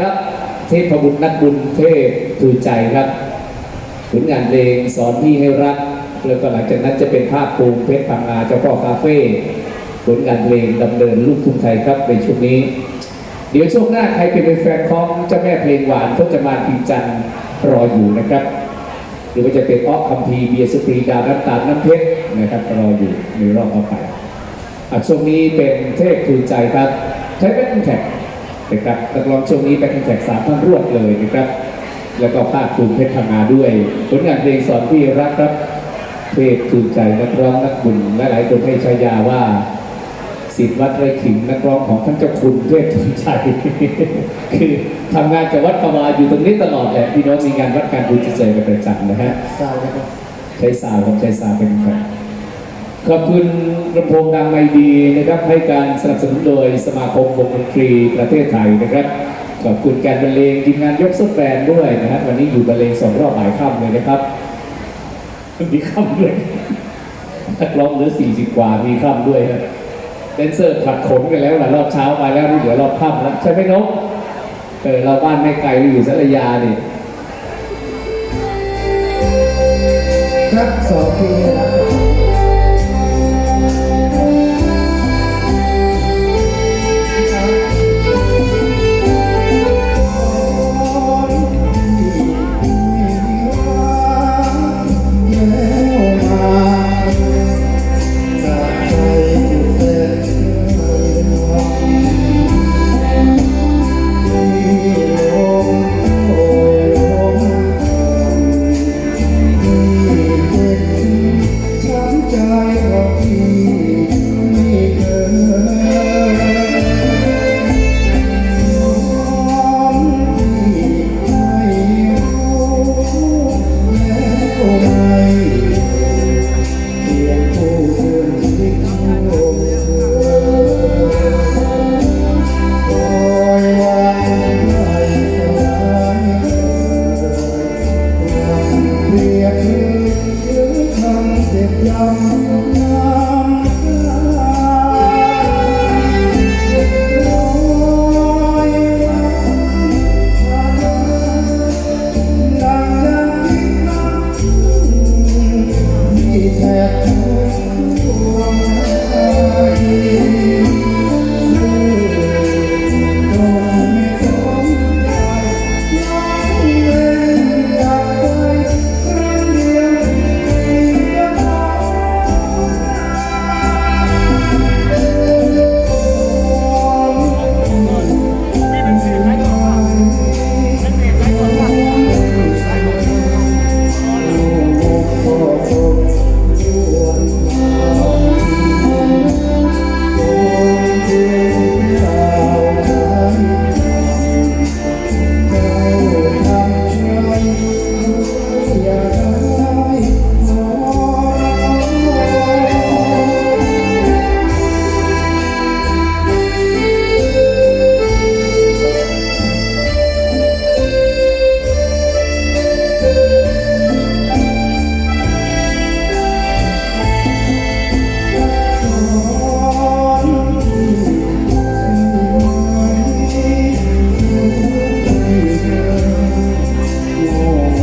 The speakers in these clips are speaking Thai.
ครับ เทพบุตรนักบุญเทพคือใจครับผลงานเพลงสอนพี่ให้รัก แล้วก็หลังจากนั้นจะเป็นภาพภูมิเพชรพังงาเจ้าพ่อคาเฟ่ผลงานเพลงดำเนินลูกทุ่งไทยครับในช่วงนี้ เดี๋ยวช่วงหน้าใครเป็นแฟนของเจ้าแม่เพลงหวานพจมานพิมจันทร์รออยู่นะครับ หรือว่าจะเป็นออกคัมภีร์เบียร์สปรีดาน้ำตาลน้ำเพชรนะครับรออยู่ในรอบต่อไปอะช่วงนี้เป็นเทพคือใจครับ ใช้แบ็คแท็ก นะครับนักร้องช่วงนี้แบ็คแท็กสามท่านรวดเลยนะครับ แล้วก็ภาคภูมิเพชรพังงาด้วย ผลงานเพลงสอนพี่รักครับเทพคือใจนักร้องนักบุญและหลายคนให้ฉายาว่าสิทธิ์วัดไร่ขิงนักร้องของท่านเจ้าคุณเทพทุนชัยคือทำงานกับวัดกวาอยู่ตรงนี้ตลอดแหละพี่น้องมีงานวัดการบุญจะเจอกันประจำนะฮะสาวนะครับใช้สาวของใช้สาวเป็นครับ ขอบคุณลำโพงดังไม่ดีนะครับให้การสนับสนุนโดยสมาคมวงดนตรีประเทศไทยนะครับ ขอบคุณการบรรเลงทีมงานยกส้นแบนด้วยนะฮะวันนี้อยู่บรรเลงสองรอบหลายค่ำเลยนะครับมีค่ำด้วยนักร้องเหลือสี่สิบกว่ามีค่ำด้วยครับแดนเซอร์ผัดขนกันแล้วนะรอบเช้ามาแล้วนี่เหลือรอบค่ำแล้วใช่ไหมนกเออเราบ้านไม่ไกลอยู่สระยาเนี่ยครับสองปีนะ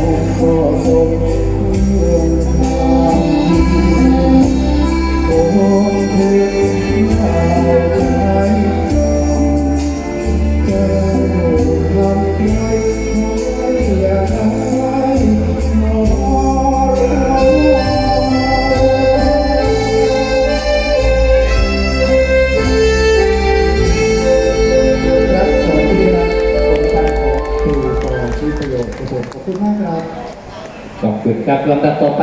ครับ คุณครับลำดับต่อไป